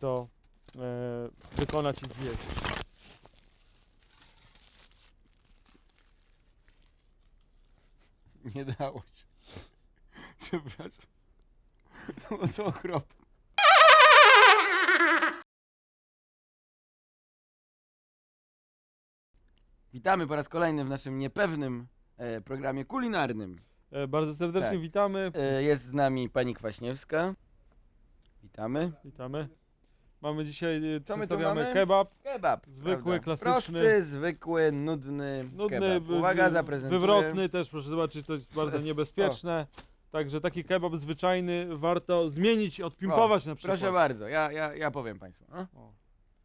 to e, wykonać i zjeść. Nie dało się. Przepraszam. No to okropne. Witamy po raz kolejny w naszym niepewnym e, programie kulinarnym. E, bardzo serdecznie Tak. witamy. E, jest z nami pani Kwaśniewska. Witamy. Witamy. Mamy dzisiaj, e, Co my tu przedstawiamy mamy? kebab. Kebab. Zwykły, klasyczny. Prosty, zwykły, nudny, Nudny, kebab. wy- Uwaga, wy- zaprezentuję. wywrotny też, proszę zobaczyć, to jest bardzo Jest- niebezpieczne. Także taki kebab zwyczajny warto zmienić, odpimpować na przykład. Proszę bardzo, ja, ja, ja powiem państwu. A? O.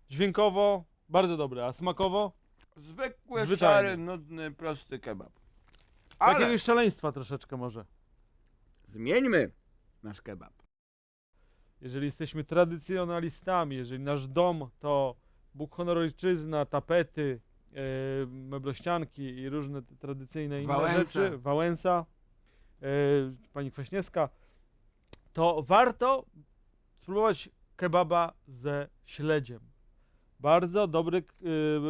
Dźwiękowo bardzo dobre, a smakowo? Zwykły, Zwyczajny. szary, nudny, prosty kebab. Ale Jakiegoś szaleństwa troszeczkę może. zmieńmy nasz kebab. Jeżeli jesteśmy tradycjonalistami, jeżeli nasz dom to Bóg, honor, ojczyzna, tapety, e, meblościanki i różne tradycyjne inne Wałęsa. rzeczy, Wałęsa, e, pani Kwaśniewska, to warto spróbować kebaba ze śledziem. Bardzo dobry,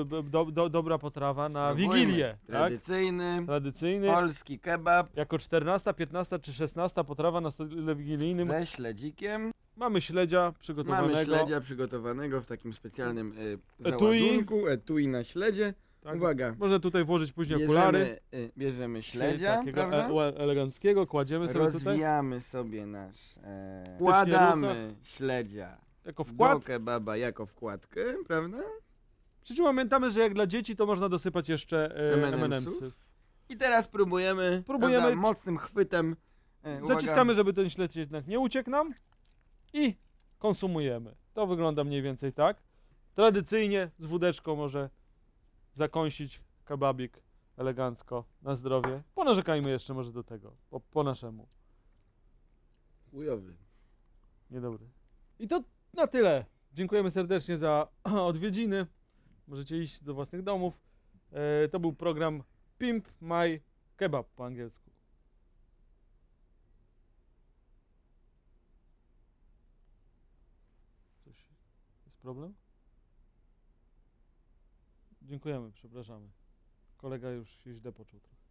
b- do, do, dobra potrawa na Spróbujmy. Wigilię. Tak? Tradycyjny, Tradycyjny. polski kebab Jako 14, 15 czy 16 potrawa na stole wigilijnym. ze śledzikiem. Mamy śledzia przygotowanego. Mamy śledzia przygotowanego w takim specjalnym y, Etui. załadunku, etui na śledzie. Tak. Uwaga, Można tutaj włożyć później okulary. bierzemy, y, bierzemy śledzia, takiego prawda? e- eleganckiego, kładziemy sobie tutaj Rozwijamy sobie nasz... E, wkładamy śledzia jako do wkład. kebaba jako wkładkę, prawda? Przy czym pamiętamy, że jak dla dzieci to można dosypać jeszcze e. M&M'sy. I teraz próbujemy, Próbujemy. Prawda, mocnym chwytem. E. Zaciskamy, żeby ten śledź jednak nie uciekł nam i konsumujemy. To wygląda mniej więcej tak. Tradycyjnie z wódeczką może zakąsić kebabik elegancko na zdrowie. Ponarzekajmy jeszcze może do tego, po, po naszemu. Chujowy. Niedobry. I to na tyle. Dziękujemy serdecznie za odwiedziny. Możecie iść do własnych domów. E, to był program Pimp My Kebab po angielsku. Coś jest problem? Dziękujemy, przepraszamy. Kolega już się źle poczuł trochę.